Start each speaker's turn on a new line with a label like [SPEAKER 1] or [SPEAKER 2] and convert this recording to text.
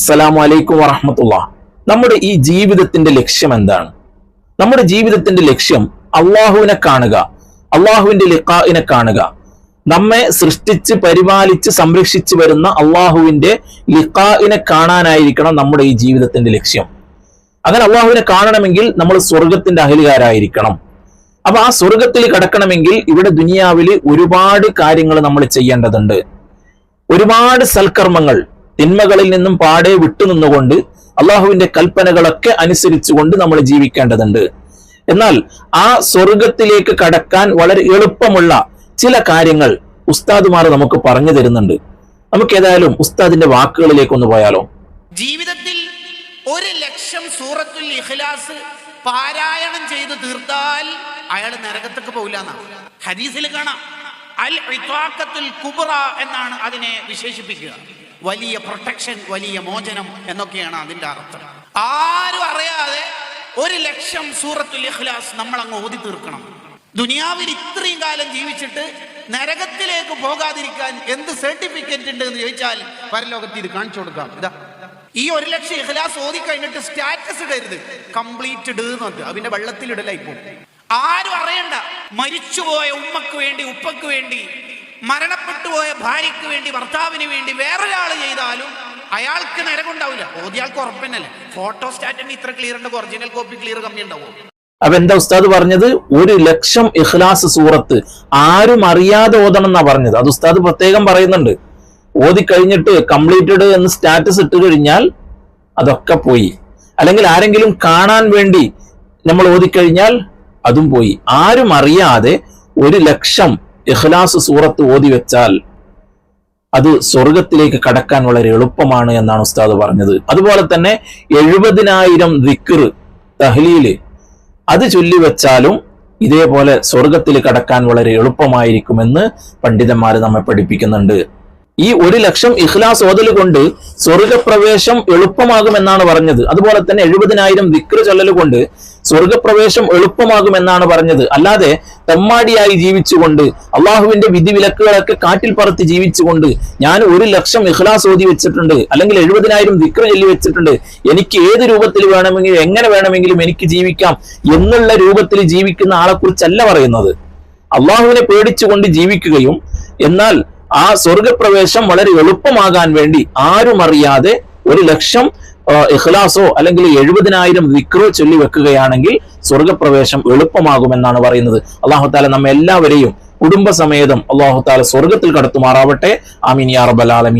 [SPEAKER 1] അസ്സലാമു വലൈക്കും വറഹമത്തുള്ള. നമ്മുടെ ഈ ജീവിതത്തിന്റെ ലക്ഷ്യം എന്താണ്? നമ്മുടെ ജീവിതത്തിന്റെ ലക്ഷ്യം അള്ളാഹുവിനെ കാണുക അള്ളാഹുവിന്റെ ലിഖാഇനെ കാണുക. നമ്മെ സൃഷ്ടിച്ച് പരിപാലിച്ച് സംരക്ഷിച്ചു വരുന്ന അള്ളാഹുവിന്റെ ലിഖാഇനെ കാണാനായിരിക്കണം നമ്മുടെ ഈ ജീവിതത്തിന്റെ ലക്ഷ്യം. അങ്ങനെ അള്ളാഹുവിനെ കാണണമെങ്കിൽ നമ്മൾ സ്വർഗത്തിന്റെ അഹലുകാരായിരിക്കണം അപ്പൊ ആ സ്വർഗത്തിൽ കടക്കണമെങ്കിൽ ഇവിടെ ദുനിയാവിൽ ഒരുപാട് കാര്യങ്ങൾ നമ്മൾ ചെയ്യേണ്ടതുണ്ട്. ഒരുപാട് സൽക്കർമ്മങ്ങൾ തിന്മകളിൽ നിന്നും പാടെ വിട്ടുനിന്നുകൊണ്ട് അള്ളാഹുവിന്റെ കൽപ്പനകളൊക്കെ അനുസരിച്ചുകൊണ്ട് നമ്മൾ ജീവിക്കേണ്ടതുണ്ട്. എന്നാൽ ആ സ്വർഗത്തിലേക്ക് കടക്കാൻ വളരെ എളുപ്പമുള്ള ചില കാര്യങ്ങൾ ഉസ്താദുമാർ നമുക്ക് പറഞ്ഞു തരുന്നുണ്ട്. നമുക്ക് ഏതായാലും ഉസ്താദിന്റെ വാക്കുകളിലേക്ക് ഒന്ന് പോയാലോ?
[SPEAKER 2] ജീവിതത്തിൽ ഒരു ലക്ഷം സൂറത്തുൽ ഇഖ്ലാസ് പാരായണം ചെയ്ത് തീർത്താൽ അയാൾ നരകത്തേക്ക് പോകില്ല എന്നാണ് ഹദീസിൽ കാണാം. അൽ കുബ്ര എന്നാണ് അതിനെ വിശേഷിപ്പിക്കുക. വലിയ പ്രൊട്ടക്ഷൻ വലിയ മോചനം എന്നൊക്കെയാണ് അതിന്റെ അർത്ഥം. ആരും അറിയാതെ ഒരു ലക്ഷം സൂറത്തുൽ ഇഖ്ലാസ് നമ്മൾ അങ്ങ് ഓതി തീർക്കണം. ദുനിയാവിൽ ഇത്രയും കാലം ജീവിച്ചിട്ട് നരകത്തിലേക്ക് പോകാതിരിക്കാൻ എന്ത് സർട്ടിഫിക്കറ്റ് ഉണ്ട് എന്ന് ചോദിച്ചാൽ പരലോകത്ത് ഇത് കാണിച്ചു കൊടുക്കാം. ഇതാ. ഈ ഒരു ലക്ഷം ഇഖ്ലാസ് ഓതി കഴിഞ്ഞിട്ട് സ്റ്റാറ്റസ് ഇടരുത്. കംപ്ലീറ്റഡ് പറഞ്ഞു. അതിന്റെ വെള്ളത്തിലിടല പോകും. ആരും അറിയണ്ട. മരിച്ചുപോയ ഉമ്മക്ക് വേണ്ടി ഉപ്പക്ക് വേണ്ടി മരണപ്പെട്ടു പോയ ഭാര്യയ്ക്ക് വേണ്ടി ഭർത്താവിന് വേണ്ടി വേറൊരാൾ ചെയ്താലും അയാൾക്ക് നരകുണ്ടാവില്ല ഓതിയാൾക്ക് ഉറപ്പന്നല്ലേ? ഫോട്ടോ സ്റ്റാറ്റിന് ഇത്ര ക്ലിയർ ഉണ്ട് ഒറിജിനൽ കോപ്പി ക്ലിയർ കമ്മി ഉണ്ടാവും.
[SPEAKER 1] അപ്പൊ എന്താ ഉസ്താദ് പറഞ്ഞത്? ഒരു ലക്ഷം ഇഖ്ലാസ് സൂറത്ത് ആരും അറിയാതെ ഓതണം എന്നാ പറഞ്ഞത്. അത് ഉസ്താദ് പ്രത്യേകം പറയുന്നുണ്ട്. ഓതി കഴിഞ്ഞിട്ട് കംപ്ലീറ്റഡ് എന്ന് സ്റ്റാറ്റസ് ഇട്ട് കഴിഞ്ഞാൽ അതൊക്കെ പോയി. അല്ലെങ്കിൽ ആരെങ്കിലും കാണാൻ വേണ്ടി നമ്മൾ ഓതിക്കഴിഞ്ഞാൽ അതും പോയി. ആരും അറിയാതെ ഒരു ലക്ഷം ഇഖ്ലാസ് സൂറത്ത് ഓതി വെച്ചാൽ അത് സ്വർഗത്തിലേക്ക് കടക്കാൻ വളരെ എളുപ്പമാണ് എന്നാണ് ഉസ്താദ് പറഞ്ഞത്. അതുപോലെ തന്നെ എഴുപതിനായിരം ദിക്ർ തഹ്ലീൽ അത് ചൊല്ലിവെച്ചാലും ഇതേപോലെ സ്വർഗത്തിൽ കടക്കാൻ വളരെ എളുപ്പമായിരിക്കുമെന്ന് പണ്ഡിതന്മാർ നമ്മെ പഠിപ്പിക്കുന്നുണ്ട്. ഈ ഒരു ലക്ഷം ഇഖ്ലാസ് ഓതൽ കൊണ്ട് സ്വർഗപ്രവേശം എളുപ്പമാകുമെന്നാണ് പറഞ്ഞത്. അതുപോലെ തന്നെ എഴുപതിനായിരം വിക്ര ചൊല്ലൽ കൊണ്ട് സ്വർഗപ്രവേശം എളുപ്പമാകുമെന്നാണ് പറഞ്ഞത്. അല്ലാതെ തെമ്മാടിയായി ജീവിച്ചുകൊണ്ട് അള്ളാഹുവിന്റെ വിധിവിലക്കുകളൊക്കെ കാറ്റിൽ പറത്തി ജീവിച്ചുകൊണ്ട് ഞാൻ ഒരു ലക്ഷം ഇഖ്ലാസ് ഓതി വെച്ചിട്ടുണ്ട് അല്ലെങ്കിൽ എഴുപതിനായിരം വിക്ര ചൊല്ലി വെച്ചിട്ടുണ്ട് എനിക്ക് ഏത് രൂപത്തിൽ വേണമെങ്കിലും എങ്ങനെ വേണമെങ്കിലും എനിക്ക് ജീവിക്കാം എന്നുള്ള രൂപത്തിൽ ജീവിക്കുന്ന ആളെക്കുറിച്ചല്ല പറയുന്നത്. അള്ളാഹുവിനെ പേടിച്ചുകൊണ്ട് ജീവിക്കുകയും എന്നാൽ ആ സ്വർഗപ്രവേശം വളരെ എളുപ്പമാകാൻ വേണ്ടി ആരും അറിയാതെ ഒരു ലക്ഷം ഇഖ്ലാസോ അല്ലെങ്കിൽ എഴുപതിനായിരം വിക്രോ ചൊല്ലി വെക്കുകയാണെങ്കിൽ സ്വർഗപ്രവേശം എളുപ്പമാകുമെന്നാണ് പറയുന്നത്. അള്ളാഹു താല നമ്മെ എല്ലാവരെയും കുടുംബസമേതം അള്ളാഹു താല സ്വർഗത്തിൽ കടത്തുമാറാവട്ടെ. ആമീൻ യാ റബ്ബൽ ആലമീൻ.